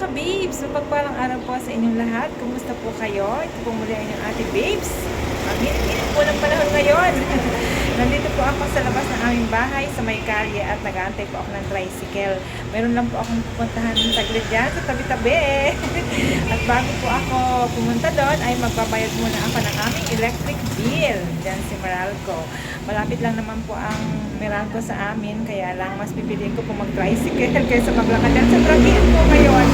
ka-babes, mapagpalang araw po sa inyong lahat. Kumusta po kayo? Ito po muli ang ate babes. Ang init-init po ng panahon ngayon. Nandito po ako sa labas ng aming bahay sa may kalye at nag-aantay po ako ng tricycle. Meron lang po akong pupuntahan saglit dyan sa tabi-tabi. at bago po ako pumunta doon ay magbabayad muna ako ng aming electric bill. Dyan si Meralco. Malapit lang naman po ang Meralco sa amin, kaya lang mas pipiliin ko po mag-tricycle kaysa maglakad dyan. Sobrang init po ngayon.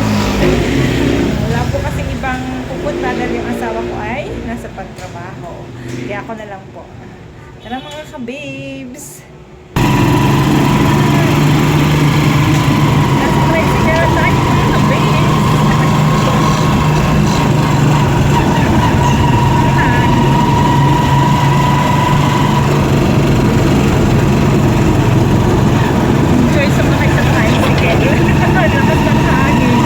Wala po kasing ibang pupunta dahil yung asawa ko ay nasa pagtrabaho. Kaya ako na lang po. Tara mga ka-babes! Nasa tricycle tayo mga ka-babes! Hi! Enjoy sa mga sa tricycle. Lakas ng hangin.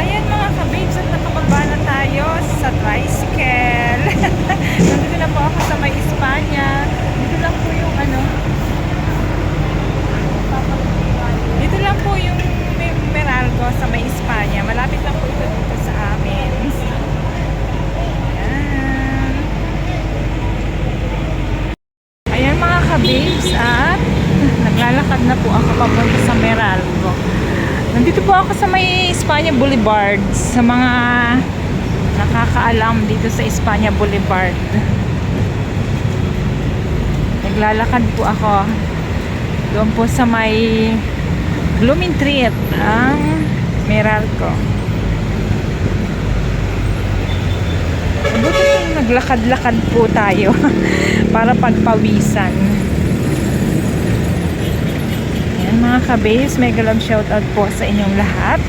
Ayan mga kabibs at nakababa na tayo sa tricycle. Nandito na po ako sa may Espanya. Dito lang po yung ano. Dito lang po yung may Meralco sa may Espanya. Malapit lang po ito dito sa amin. Ayan. Ayan mga kabibs at naglalakad na po ako papunta sa Meralco. Nandito po ako sa may Espanya Boulevard sa mga nakakaalam dito sa Espanya Boulevard. Naglalakad po ako doon po sa may Blooming Treat ang Meralco. Mabuti po naglakad-lakad po tayo para pagpawisan. Mga kabase, mega love shoutout po sa inyong lahat.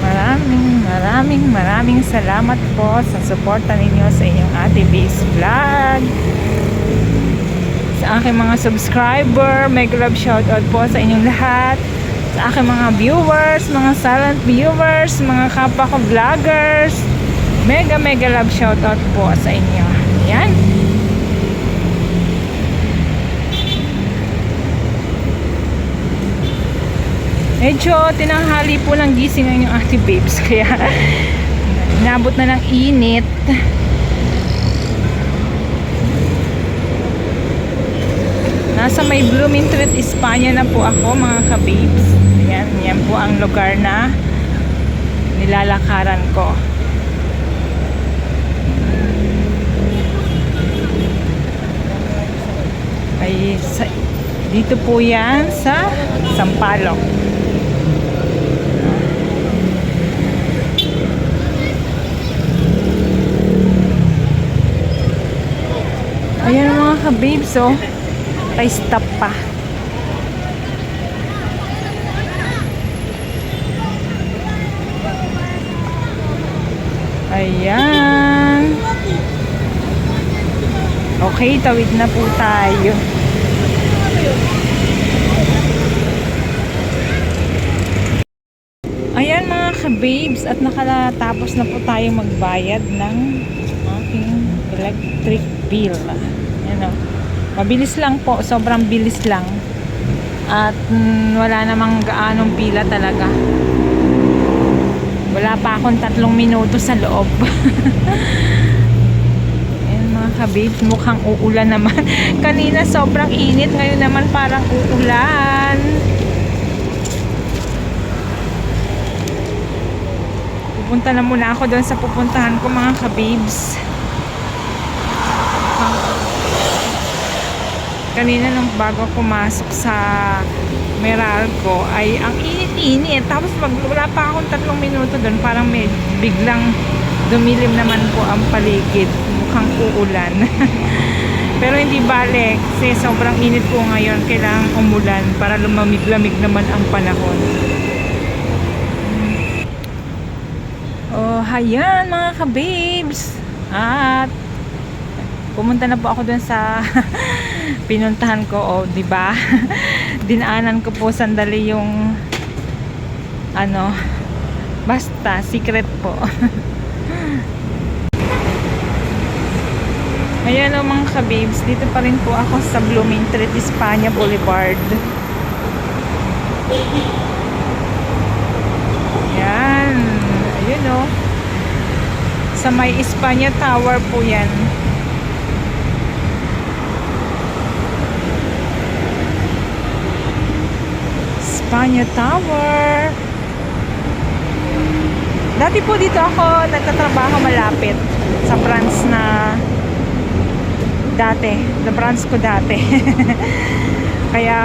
Maraming, maraming, maraming salamat po sa suporta ninyo sa inyong Ate Base Vlog. Sa aking mga subscriber, mega love shoutout po sa inyong lahat. Sa aking mga viewers, mga silent viewers, mga kapwa vloggers, mega mega love shoutout po sa inyo. Ayan. Medyo tinanghali po ng gising ang inyong ate babes. Kaya inabot na ng init. Nasa may Blooming Treat, Espanya na po ako mga kababes. Ayan, yan po ang lugar na nilalakaran ko. Ay, sa, dito po yan sa Sampaloc. Ayan mga ka-babes, oh. Ay, stop pa. Ayan. Okay, tawid na po tayo. Ayan mga ka-babes at nakatapos na po tayo magbayad ng aking electric bill. Ayan o. Mabilis lang po, sobrang bilis lang. At mm, wala namang gaanong pila talaga. Wala pa akong tatlong minuto sa loob. Ayan mga kababes, mukhang uulan naman. Kanina sobrang init, ngayon naman parang uulan. Pupunta na muna ako doon sa pupuntahan ko mga kababes. Kanina nung bago pumasok sa Meralco ay ang init-init. Tapos mag, wala pa akong tatlong minuto doon. Parang may biglang dumilim naman po ang paligid. Mukhang uulan. Pero hindi bale kasi sobrang init po ngayon. Kailangan umulan para lumamig-lamig naman ang panahon. Oh, hayan mga ka-babes. At pumunta na po ako dun sa pinuntahan ko, oh, 'di ba? Dinaanan ko po sandali yung ano, basta secret po. Ayan o mga ka-babes, dito pa rin po ako sa Blooming Street, Espanya Boulevard. Yan. Ayun o. Sa may Espanya Tower po yan. Espanya Tower. Dati po dito ako nagtatrabaho malapit sa branch na dati. The branch ko dati. Kaya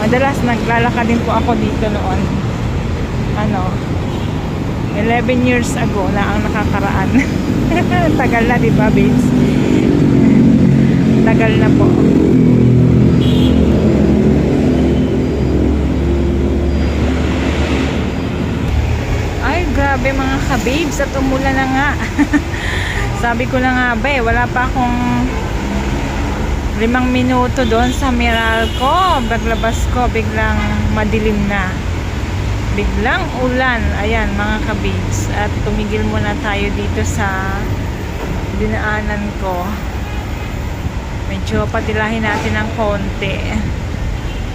madalas naglalakad din po ako dito noon. Ano, 11 years ago na ang nakakaraan. Tagal na, di ba, babes? Tagal na po. Ay, grabe mga ka-babes at umulan na nga. Sabi ko na nga ba wala pa akong limang minuto doon sa Meralco. Paglabas ko, biglang madilim na. Biglang ulan. Ayan, mga kabibs. At tumigil muna tayo dito sa dinaanan ko. Medyo patilahin natin ng konti.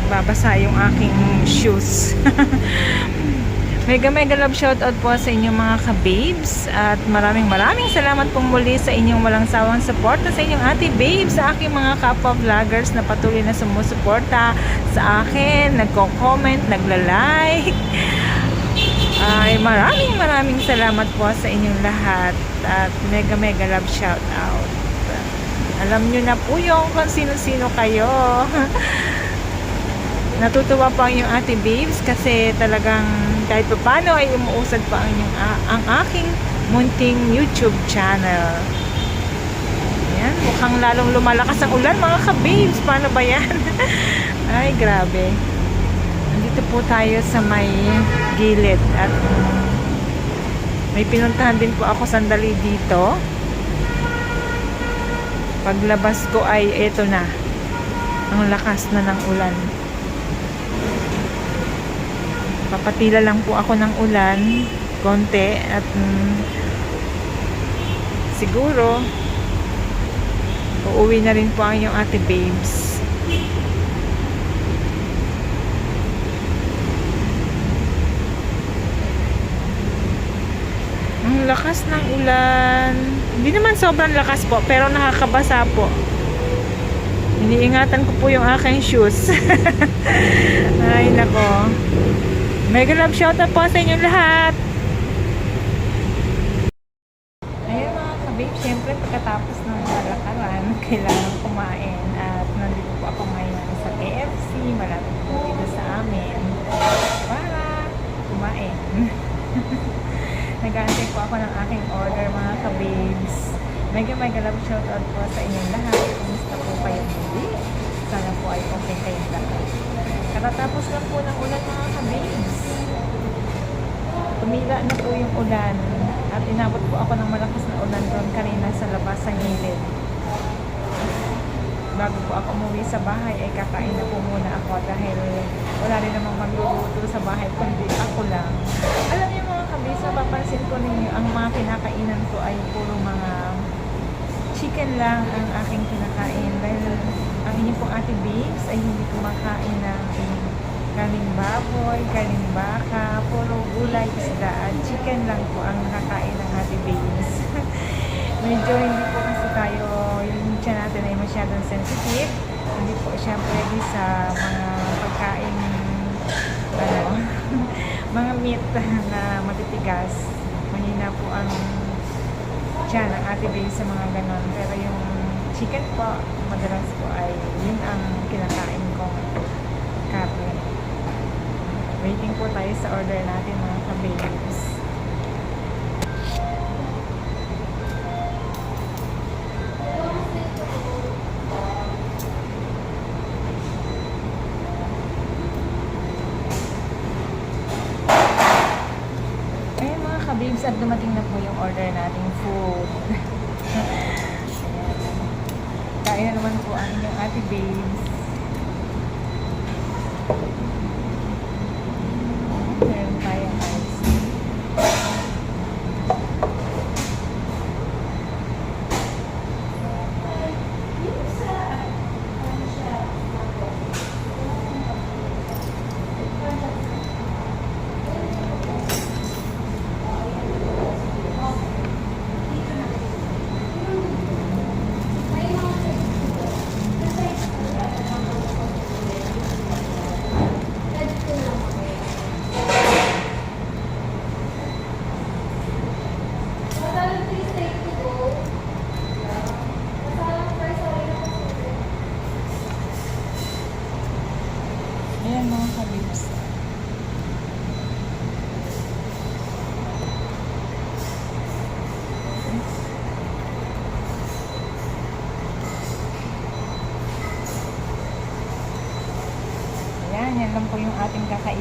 Babasa yung aking shoes. Mega mega love shoutout po sa inyong mga ka-babes at maraming maraming salamat pong muli sa inyong walang sawang suporta sa inyong ate babes, sa aking mga kapwa vloggers na patuloy na sumusuporta sa akin, nagko-comment, nagla-like. Ay maraming maraming salamat po sa inyong lahat at mega mega love shoutout. Alam nyo na po yung kung sino-sino kayo. Natutuwa po ang inyong ate babes kasi talagang kahit pa paano ay umuusad pa ang, inyong, a- ang aking munting YouTube channel. Ayan, mukhang lalong lumalakas ang ulan mga ka-babes. Paano ba yan? ay, grabe. Nandito po tayo sa may gilid at may pinuntahan din po ako sandali dito. Paglabas ko ay eto na. Ang lakas na ng ulan. Papatila lang po ako ng ulan konti at mm, siguro uuwi na rin po ang inyong ate babes. Ang lakas ng ulan. Hindi naman sobrang lakas po, pero nakakabasa po. Iniingatan ko po yung aking shoes. Ay, nako. Mega love shoutout po sa inyong lahat. Ayan mga kabib, syempre pagkatapos ng malakaran, kailangan kumain. At nandito po ako ngayon sa KFC, malapit po dito sa amin. Para kumain. Nag-aantay po ako ng aking order mga kabibs. Mega mega love shoutout po sa inyong lahat. Kumusta po kayo muli? Sana po ay okay kayong lahat. Katatapos lang po ng ulan mga kabibs. Tumila na po yung ulan. At inabot po ako ng malakas na ulan doon kanina sa labas sa gilid. Bago po ako umuwi sa bahay, ay kakain na po muna ako dahil wala rin namang magluluto sa bahay kundi ako lang. Alam niyo mga kabis, mapapansin ko ninyo, ang mga kinakainan ko ay puro mga chicken lang ang aking kinakain dahil ang inyong pong ate babes ay hindi kumakain ng kaning baboy, kaning baka, puro gulay, isda at chicken lang po ang nakakain ng ate babes. Medyo hindi po kasi tayo, yung tiyan natin ay masyadong sensitive. Hindi po siya pwede sa mga pagkain, ano, mga meat na matitigas. Mahina po ang tiyan ng ate babes sa mga ganon. Pero yung chicken po, madalas po ay yun ang kinakain kong karne. Waiting po tayo sa order natin mga ka-babes. Ayan naman po ang inyong ate babes.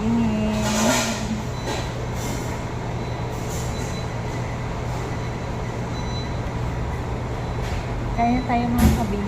kainin. Kaya tayo mga kabilang.